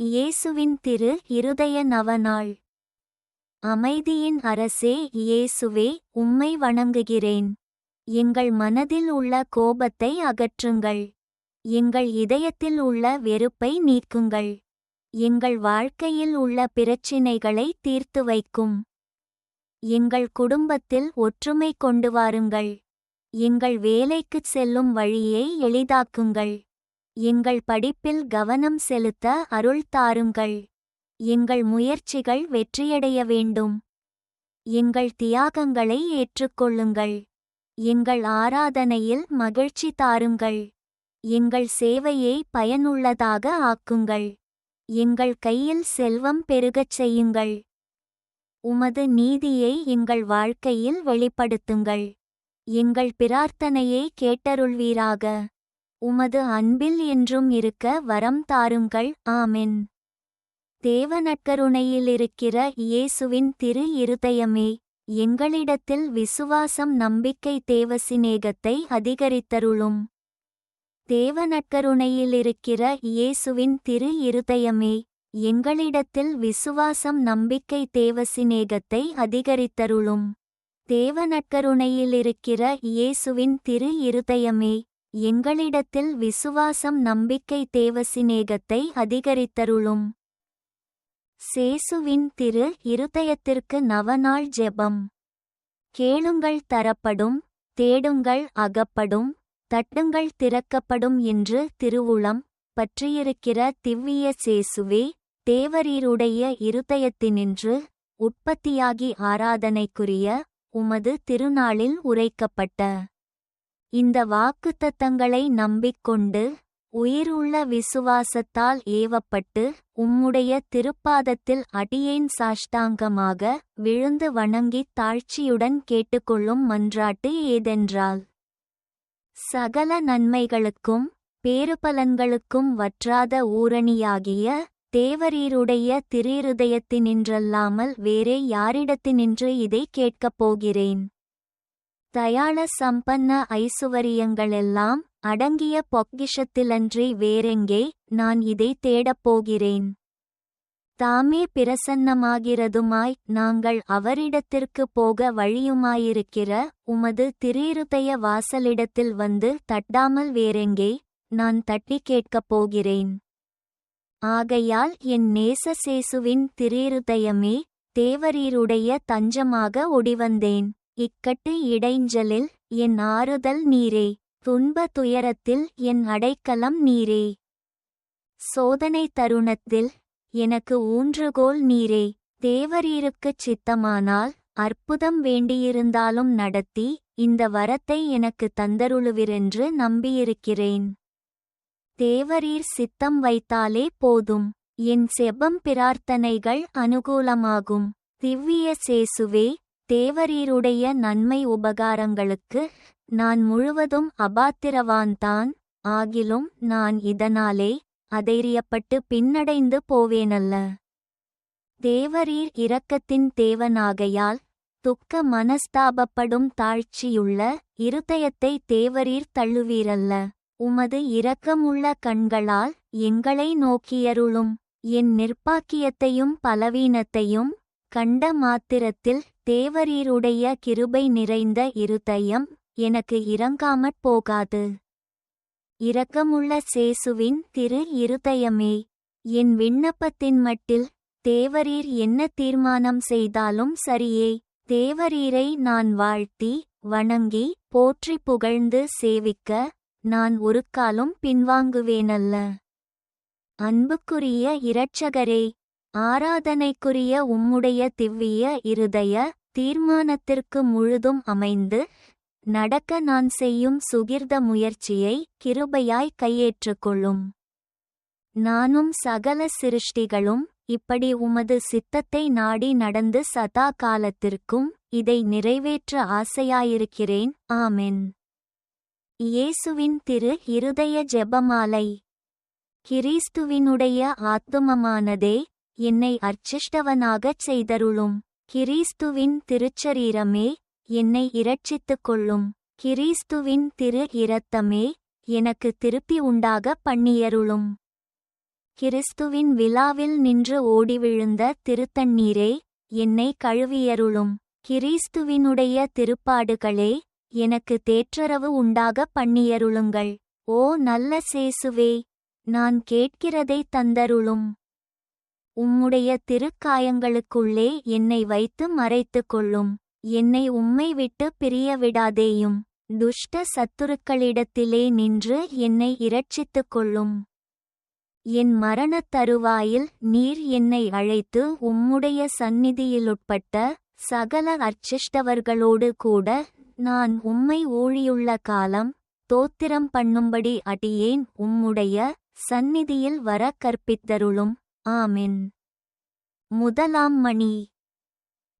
இயேசுவின் திரு இருதய நவநாள். அமைதியின் அரசே இயேசுவே உம்மை வணங்குகிறேன். எங்கள் மனதில் உள்ள கோபத்தை அகற்றுங்கள். எங்கள் இதயத்தில் உள்ள வெறுப்பை நீக்குங்கள். எங்கள் வாழ்க்கையில் உள்ள பிரச்சினைகளை தீர்த்து வைக்கும். எங்கள் குடும்பத்தில் ஒற்றுமை கொண்டு வாருங்கள். எங்கள் வேலைக்குச் செல்லும் வழியை எளிதாக்குங்கள். எங்கள் படிப்பில் கவனம் செலுத்த அருள் தாருங்கள். எங்கள் முயற்சிகள் வெற்றியடைய வேண்டும். எங்கள் தியாகங்களை ஏற்றுக்கொள்ளுங்கள். எங்கள் ஆராதனையில் மகிழ்ச்சி தாருங்கள். எங்கள் சேவையை பயனுள்ளதாக ஆக்குங்கள். எங்கள் கையில் செல்வம் பெருகச் செய்யுங்கள். உமது நீதியை எங்கள் வாழ்க்கையில் வெளிப்படுத்துங்கள். எங்கள் பிரார்த்தனையை கேட்டருள்வீராக. உமது அன்பில் என்றும் இருக்க வரம் தாருங்கள். ஆமென். தேவநற்கருணையிலிருக்கிற இயேசுவின் திரு இருதயமே எங்களிடத்தில் விசுவாசம் நம்பிக்கை தேவசிநேகத்தை அதிகரித்தருளும். தேவநற்கருணையிலிருக்கிற இயேசுவின் திரு இருதயமே எங்களிடத்தில் விசுவாசம் நம்பிக்கை தேவசிநேகத்தை அதிகரித்தருளும். தேவநற்கருணையிலிருக்கிற இயேசுவின் திரு இருதயமே எங்களிடத்தில் விசுவாசம் நம்பிக்கை தேவசிநேகத்தை அதிகரித்தருளும். சேசுவின் திரு இருதயத்திற்கு நவநாள் ஜெபம். கேளுங்கள் தரப்படும் தேடுங்கள் அகப்படும் தட்டுங்கள் திறக்கப்படும் என்று திருவுளம் பற்றியிருக்கிற திவ்விய சேசுவே தேவரீருடைய இருதயத்தினின்று உற்பத்தியாகி ஆராதனைக்குரிய உமது திருநாளில் உரைக்கப்பட்ட இந்த வாக்குத்தத்தங்களை நம்பிக்கொண்டு உயிருள்ள விசுவாசத்தால் ஏவப்பட்டு உம்முடைய திருப்பாதத்தில் அடியேன் சாஷ்டாங்கமாக விழுந்து வணங்கித் தாழ்ச்சியுடன் கேட்டுக்கொள்ளும் மன்றாட்டு ஏதென்றால் சகல நன்மைகளுக்கும் பேறுபலன்களுக்கும் வற்றாத ஊரணியாகிய தேவரீருடைய திரிருதயத்தினின்றல்லாமல் வேறே யாரிடத்தினின்று இதை கேட்கப் போகிறேன். தயாள சம்பன்ன ஐசுவரியங்களெல்லாம் அடங்கிய பொக்கிஷத்திலன்றி வேறெங்கே நான் இதை தேடப் போகிறேன். தாமே பிரசன்னமாகிறதுமாய் நாங்கள் அவரிடத்திற்கு போக வழியுமாயிருக்கிற உமது திரீருதய வாசலிடத்தில் வந்து தட்டாமல் வேறெங்கே நான் தட்டி கேட்கப் போகிறேன். ஆகையால் என் நேசசேசுவின் திரீருதயமே தேவரீருடைய தஞ்சமாக ஒடிவந்தேன். இக்கட்டு இடைஞ்சலில் என் ஆறுதல் நீரே துன்ப துயரத்தில் என் அடைக்கலம் நீரே. சோதனை தருணத்தில் எனக்கு ஊன்றுகோல் நீரே. தேவரீருக்குச் சித்தமானால் அற்புதம் வேண்டியிருந்தாலும் நடத்தி இந்த வரத்தை எனக்கு தந்தருளுவிரென்று நம்பியிருக்கிறேன். தேவரீர் சித்தம் வைத்தாலே போதும். என் செபம் பிரார்த்தனைகள் அனுகூலமாகும். திவ்விய சேசுவே தேவரீருடைய நன்மை உபகாரங்களுக்கு நான் முழுவதும் அபாத்திரவான்தான் ஆகிலும் நான் இதனாலே அதைரியப்பட்டு பின்னடைந்து போவேனல்ல. தேவரீர் இரக்கத்தின் தேவனாகையால் துக்க மனஸ்தாபப்படும் தாழ்ச்சியுள்ள இருதயத்தை தேவரீர் தள்ளுவீரல்ல. உமது இரக்கமுள்ள கண்களால் எங்களை நோக்கியருளும். என் நிர்ப்பாக்கியத்தையும் பலவீனத்தையும் கண்ட மாத்திரத்தில் தேவரீருடைய கிருபை நிறைந்த இருதயம் எனக்கு இறங்காமற் போகாது. இரக்கமுள்ள சேசுவின் திரு இருதயமே என் விண்ணப்பத்தின் மட்டில் தேவரீர் என்ன தீர்மானம் செய்தாலும் சரியே. தேவரீரை நான் வாழ்த்தி வணங்கி போற்றி புகழ்ந்து சேவிக்க நான் ஒரு காலும் பின்வாங்குவேனல்ல. அன்புக்குரிய இரட்சகரே ஆராதனைக்குரிய உம்முடைய திவ்விய இருதய தீர்மானத்திற்கு முழுதும் அமைந்து நடக்க நான் செய்யும் சுகிர்த முயற்சியை கிருபையாய் கையேற்றுக்கொள்ளும். நானும் சகல சிருஷ்டிகளும் இப்படி உமது சித்தத்தை நாடி நடந்து சதா காலத்திற்கும் இதை நிறைவேற்ற ஆசையாயிருக்கிறேன். ஆமென். இயேசுவின் திரு இருதய ஜெபமாலை. கிறிஸ்துவினுடைய ஆத்துமமானதே என்னை அர்ச்சிஷ்டவனாகச் செய்தருளும். கிறிஸ்துவின் திருச்சரீரமே என்னை இரட்சித்துக் கொள்ளும். கிறிஸ்துவின் திரு இரத்தமே எனக்கு திருப்பி உண்டாக பண்ணியருளும். கிறிஸ்துவின் விழாவில் நின்று ஓடிவிழுந்த திருத்தண்ணீரே என்னை கழுவியருளும். கிறிஸ்துவினுடைய திருப்பாடுகளே எனக்கு தேற்றரவு உண்டாக பண்ணியருளுங்கள். ஓ நல்ல சேசுவே நான் கேட்கிறதை தந்தருளும். உம்முடைய திருக்காயங்களுக்குள்ளே என்னை வைத்து மறைத்துக் கொள்ளும் என்னை உம்மை விட்டு பிரிய விடாதேயும் துஷ்ட சத்துருக்களிடத்திலே நின்று என்னை இரட்சித்துக் கொள்ளும் என் மரணத் தருவாயில் நீர் என்னை அழைத்து உம்முடைய சந்நிதியிலுட்பட்ட சகல அர்ச்சிஷ்டவர்களோடு கூட நான் உம்மை ஊழியுள்ள காலம் தோத்திரம் பண்ணும்படி அடியேன் உம்முடைய சந்நிதியில் வர கற்பித்தருளும். ஆமின். முதலாம் மணி.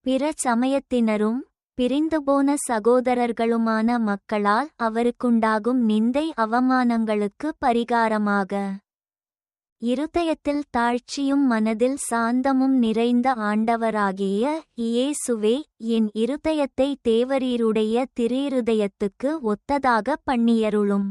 பிற சமயத்தினரும் பிரிந்துபோன சகோதரர்களுமான மக்களால் அவருக்குண்டாகும் நிந்தை அவமானங்களுக்கு பரிகாரமாக. இருதயத்தில் தாழ்ச்சியும் மனதில் சாந்தமும் நிறைந்த ஆண்டவராகிய இயேசுவே என் இருதயத்தை தேவரீருடைய திரீருதயத்துக்கு ஒத்ததாக பண்ணியருளும்.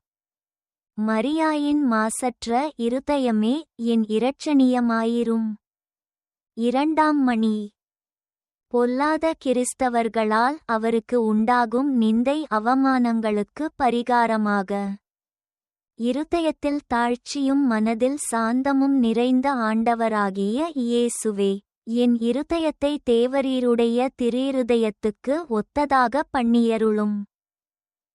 மரியாயின் மாசற்ற இருதயமே என் இரட்சணியமாயிரும். இரண்டாம் மணி. பொல்லாத கிறிஸ்தவர்களால் அவருக்கு உண்டாகும் நிந்தை அவமானங்களுக்கு பரிகாரமாக. இருதயத்தில் தாழ்ச்சியும் மனதில் சாந்தமும் நிறைந்த ஆண்டவராகிய இயேசுவே என் இருதயத்தை தேவரீருடைய திரீருதயத்துக்கு ஒத்ததாக பண்ணியருளும்.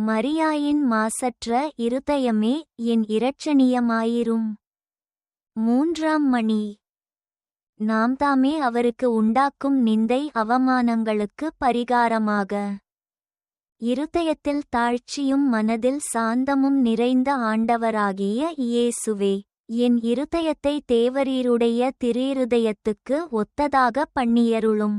மரியாயின் மாசற்ற இருதயமே என் இரட்சணியமாயிரும். மூன்றாம் மணி. நாம் தாமே அவருக்கு உண்டாக்கும் நிந்தை அவமானங்களுக்கு பரிகாரமாக. இருதயத்தில் தாழ்ச்சியும் மனதில் சாந்தமும் நிறைந்த ஆண்டவராகிய இயேசுவே என் இருதயத்தை தேவரீருடைய திரீருதயத்துக்கு ஒத்ததாக பண்ணியருளும்.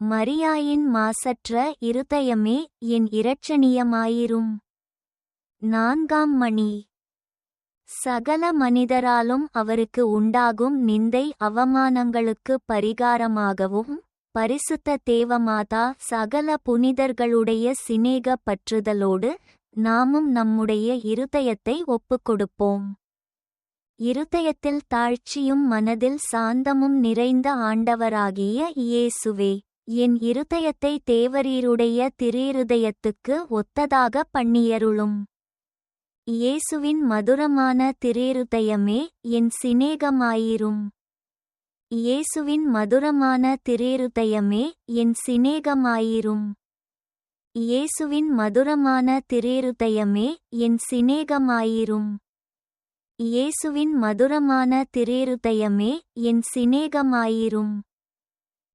மரியாயின் மாசற்ற இருதயமே என் இரட்சணியமாயிரும். நான்காம் மணி. சகல மனிதராலும் அவருக்கு உண்டாகும் நிந்தை அவமானங்களுக்கு பரிகாரமாகவும் பரிசுத்த தேவமாதா சகல புனிதர்களுடைய சிநேக பற்றுதலோடு நாமும் நம்முடைய இருதயத்தை ஒப்புக்கொடுப்போம். இருதயத்தில் தாழ்ச்சியும் மனதில் சாந்தமும் நிறைந்த ஆண்டவராகிய இயேசுவே. என் இருதயத்தை தேவரீருடைய திரீருதயத்துக்கு ஒத்ததாக பண்ணியருளும். இயேசுவின் மதுரமான திரேருதயமே என் சிநேகமாயிரும். இயேசுவின் மதுரமான திரேருதயமே என் சிநேகமாயிரும். இயேசுவின் மதுரமான திரேருதயமே என் சிநேகமாயிரும். இயேசுவின் மதுரமான திரேருதயமே என் சிநேகமாயிரும்.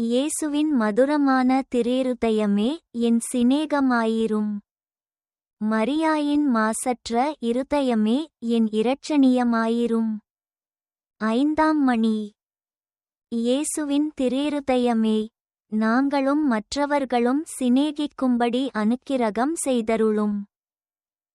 இயேசுவின் மதுரமான திரேருதயமே என் சிநேகமாயிரும். மரியாயின் மாசற்ற இருதயமே என் இரட்சணியமாயிரும். ஐந்தாம் மணி. இயேசுவின் திரேருதயமே நாங்களும் மற்றவர்களும் சிநேகிக்கும்படி அனுக்கிரகம் செய்தருளும்.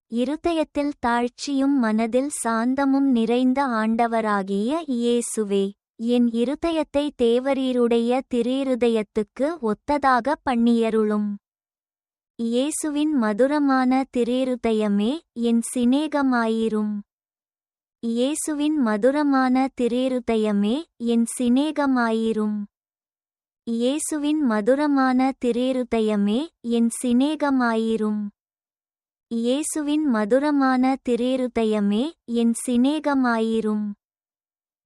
இருதயத்தில் தாழ்ச்சியும் மனதில் சாந்தமும் நிறைந்த ஆண்டவராகிய இயேசுவே. என் இருதயத்தை தேவரீருடைய திரேருதயத்துக்கு ஒத்ததாக பண்ணியருளும். இயேசுவின் மதுரமான திரேருதயமே என் சிநேகமாயிரும். இயேசுவின் மதுரமான திரேருதயமே என் சிநேகமாயிரும். இயேசுவின் மதுரமான திரேருதயமே என் சிநேகமாயிரும். இயேசுவின் மதுரமான திரேருதயமே என் சிநேகமாயிரும்.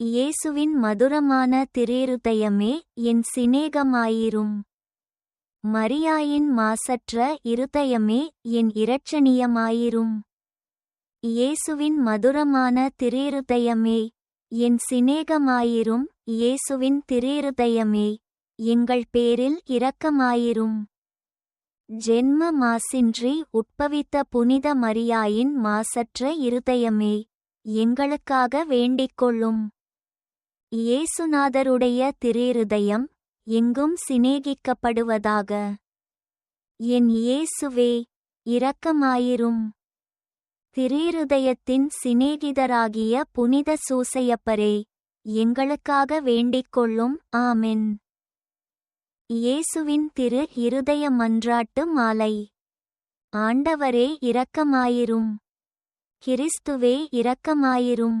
இயேசுவின் மதுரமான திரேருதயமே என் சிநேகமாயிரும். மரியாயின் மாசற்ற இருதயமே என் இரட்சணியமாயிரும். இயேசுவின் மதுரமான திரேருதயமே என் சிநேகமாயிரும். இயேசுவின் திரேருதயமே எங்கள் பேரில் இரக்கமாயிரும். ஜென்ம மாசின்றி உட்பவித்த புனித மரியாயின் மாசற்ற இருதயமே எங்களுக்காக வேண்டிக்கொள்ளும் இயேசுநாதருடைய திரேருதயம் எங்கும் சிநேகிக்கப்படுவதாக. என் இயேசுவே இரக்கமாயிரும். திரிருதயத்தின் சிநேகிதராகிய புனித சூசையப்பரே எங்களுக்காக வேண்டிக் கொள்ளும் ஆமென். இயேசுவின் திரு இருதய மன்றாட்டு மாலை. ஆண்டவரே இரக்கமாயிரும். கிறிஸ்துவே இரக்கமாயிரும்.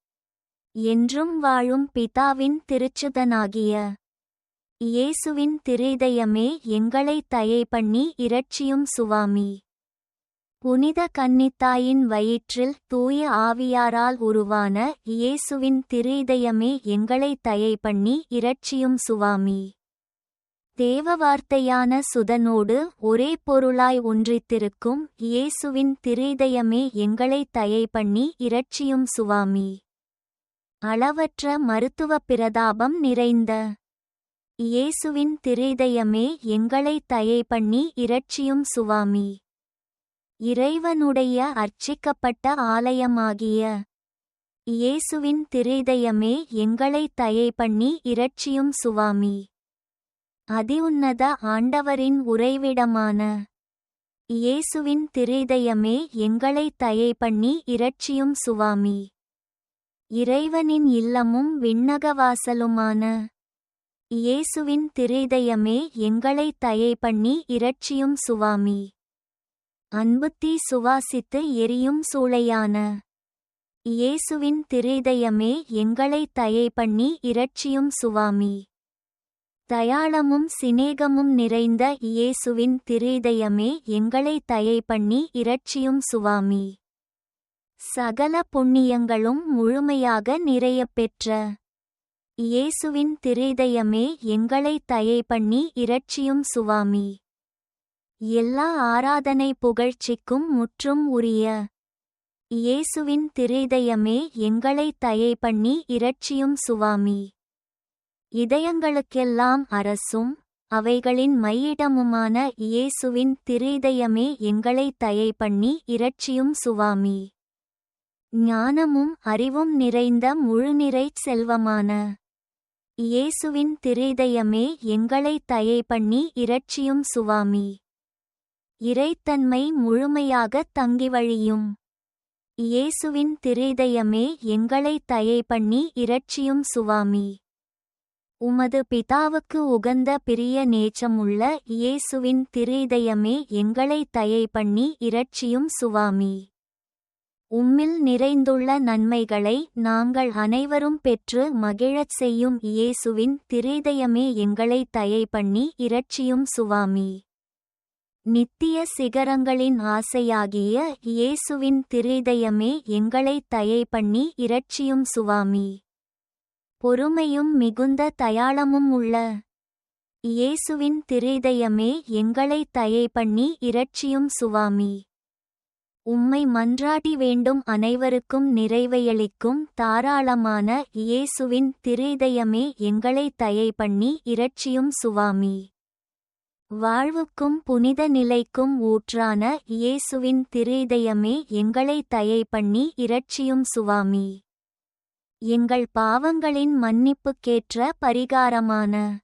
என்றும் வாழும் பிதாவின் திருச்சுதனாகிய இயேசுவின் திரிதயமே எங்களை தயை பண்ணி இரட்சியும் சுவாமி. புனித கன்னித்தாயின் வயிற்றில் தூய ஆவியாரால் உருவான இயேசுவின் திரிதயமே எங்களை தயை பண்ணி இரட்சியும் சுவாமி. தேவ வார்த்தையான சுதனோடு ஒரே பொருளாய் ஒன்றித்திருக்கும் இயேசுவின் திரிதயமே எங்களை தயை பண்ணி இரட்சியும் சுவாமி. அளவற்ற மருத்துவ பிரதாபம் நிறைந்த இயேசுவின் திரிதயமே எங்களை தயை பண்ணி இரட்சியும் சுவாமி. இறைவனுடைய அர்ச்சிக்கப்பட்ட ஆலயமாகிய இயேசுவின் திரிதயமே எங்களை தயை பண்ணி இரட்சியும் சுவாமி. அதிஉன்னத ஆண்டவரின் உறைவிடமான இயேசுவின் திரிதயமே எங்களை தயை பண்ணி இரட்சியும் சுவாமி. இறைவனின் இல்லமும் விண்ணகவாசலுமான இயேசுவின் திரிதயமே எங்களை தயை பண்ணி இரட்சியும் சுவாமி. அன்புத்தீ சுவாசித்து எரியும் சூளையான இயேசுவின் திரிதயமே எங்களை தயை பண்ணி இரட்சியும் சுவாமி. தயாளமும் சிநேகமும் நிறைந்த இயேசுவின் திரிதயமே எங்களை தயை பண்ணி இரட்சியும் சுவாமி. சகல புண்ணியங்களும் முழுமையாக நிறையப் பெற்ற இயேசுவின் திரிதயமே எங்களை தயை பண்ணி இரட்சியும் சுவாமி. எல்லா ஆராதனை புகழ்ச்சிக்கும் முற்றும் உரிய இயேசுவின் திரிதயமே எங்களை தயை பண்ணி இரட்சியும் சுவாமி. இதயங்களுக்கெல்லாம் அரசும் அவைகளின் மையிடமுமான இயேசுவின் திரிதயமே எங்களை தயை பண்ணி இரட்சியும் சுவாமி. ஞானமும் அறிவும் நிறைந்த முழுநிறைச் செல்வமான இயேசுவின் திரிதயமே எங்களை தயை பண்ணி இரட்சியும் சுவாமி. இறைத்தன்மை முழுமையாகத் தங்கி வழியும். இயேசுவின் திரிதயமே எங்களை தயை பண்ணி இரட்சியும் சுவாமி. உமது பிதாவுக்கு உகந்த பிரிய நேச்சமுள்ள இயேசுவின் திரிதயமே எங்களை தயை பண்ணி இரட்சியும் சுவாமி. உம்மில் நிறைந்துள்ள நன்மைகளை நாங்கள் அனைவரும் பெற்று மகிழச் செய்யும் இயேசுவின் திரிதயமே எங்களை தயை பண்ணி இரட்சியும் சுவாமி. நித்திய சிகரங்களின் ஆசையாகிய இயேசுவின் திரிதயமே எங்களை தயை பண்ணி இரட்சியும் சுவாமி. பொறுமையும் மிகுந்த தயாளமும் உள்ள இயேசுவின் திரிதயமே எங்களை தயை பண்ணி இரட்சியும் சுவாமி. உம்மை மன்றாடி வேண்டும் அனைவருக்கும் நிறைவையளிக்கும் தாராளமான இயேசுவின் திரிதயமே எங்களை தயை பண்ணி இரட்சியும் சுவாமி. வாழ்வுக்கும் புனித நிலைக்கும் ஊற்றான இயேசுவின் திரிதயமே எங்களை தயை பண்ணி இரட்சியும் சுவாமி. எங்கள் பாவங்களின் மன்னிப்புக்கேற்ற பரிகாரமான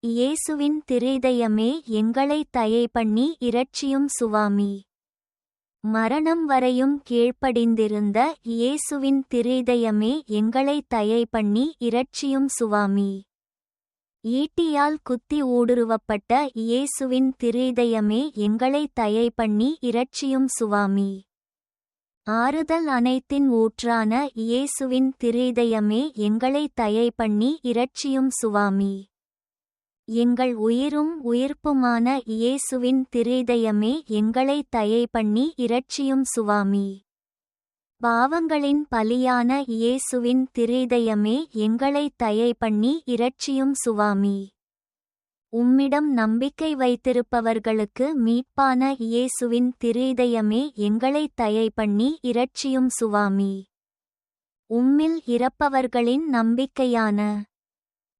இயேசுவின் திரிதயமே எங்களை தயை பண்ணி இரட்சியும் சுவாமி. மரணம் வரையும் கீழ்ப்படிந்திருந்த இயேசுவின் திரிதயமே எங்களை தயை பண்ணி இரட்சியும் சுவாமி. ஈட்டியால் குத்தி ஊடுருவப்பட்ட இயேசுவின் திரிதயமே எங்களை தயை பண்ணி இரட்சியும் சுவாமி. ஆறுதல் அனைத்தின் ஊற்றான இயேசுவின் திரிதயமே எங்களை தயை பண்ணி இரட்சியும் சுவாமி. எங்கள் உயிரும் உயிர்ப்புமான இயேசுவின் திரிதயமே எங்களை தயை பண்ணி இரட்சியும் சுவாமி. பாவங்களின் பலியான இயேசுவின் திரிதயமே எங்களை தயை பண்ணி இரட்சியும் சுவாமி. உம்மிடம் நம்பிக்கை வைத்திருப்பவர்களுக்கு மீட்பான இயேசுவின் திரிதயமே எங்களை தயை பண்ணி இரட்சியும் சுவாமி. உம்மில் இறப்பவர்களின் நம்பிக்கையான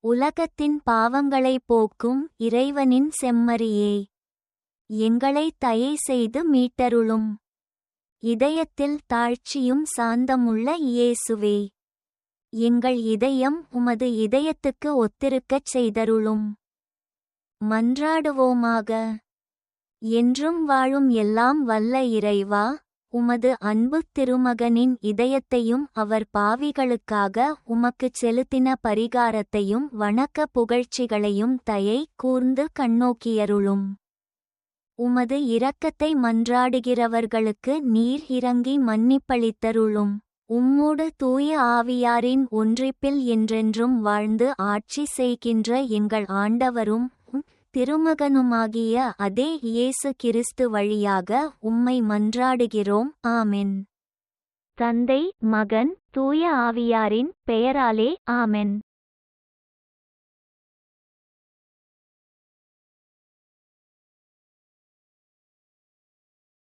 உலகத்தின் பாவங்களை போக்கும் இறைவனின் செம்மறியே. எங்களை தயை செய்து மீட்டருளும். இதயத்தில் தாழ்ச்சியும் சாந்தமுள்ள இயேசுவே. எங்கள் இதயம் உமது இதயத்துக்கு ஒத்திருக்கச் செய்தருளும். மன்றாடுவோமாக. என்றும் வாழும் எல்லாம் வல்ல இறைவா உமது அன்பு திருமகனின் இதயத்தையும் அவர் பாவிகளுக்காக உமக்குச் செலுத்தின பரிகாரத்தையும் வணக்க புகழ்ச்சிகளையும் தயை கூர்ந்து கண்ணோக்கியருளும். உமது இரக்கத்தை மன்றாடுகிறவர்களுக்கு நீர் இறங்கி மன்னிப்பளித்தருளும். உம்மோடு தூய ஆவியாரின் ஒன்றிப்பில் என்றென்றும் வாழ்ந்து ஆட்சி செய்கின்ற எங்கள் ஆண்டவரும் திருமகனுமாகிய அதே இயேசு கிறிஸ்து வழியாக உம்மை மன்றாடுகிறோம். ஆமென். தந்தை மகன் தூய ஆவியாரின் பெயராலே ஆமென்.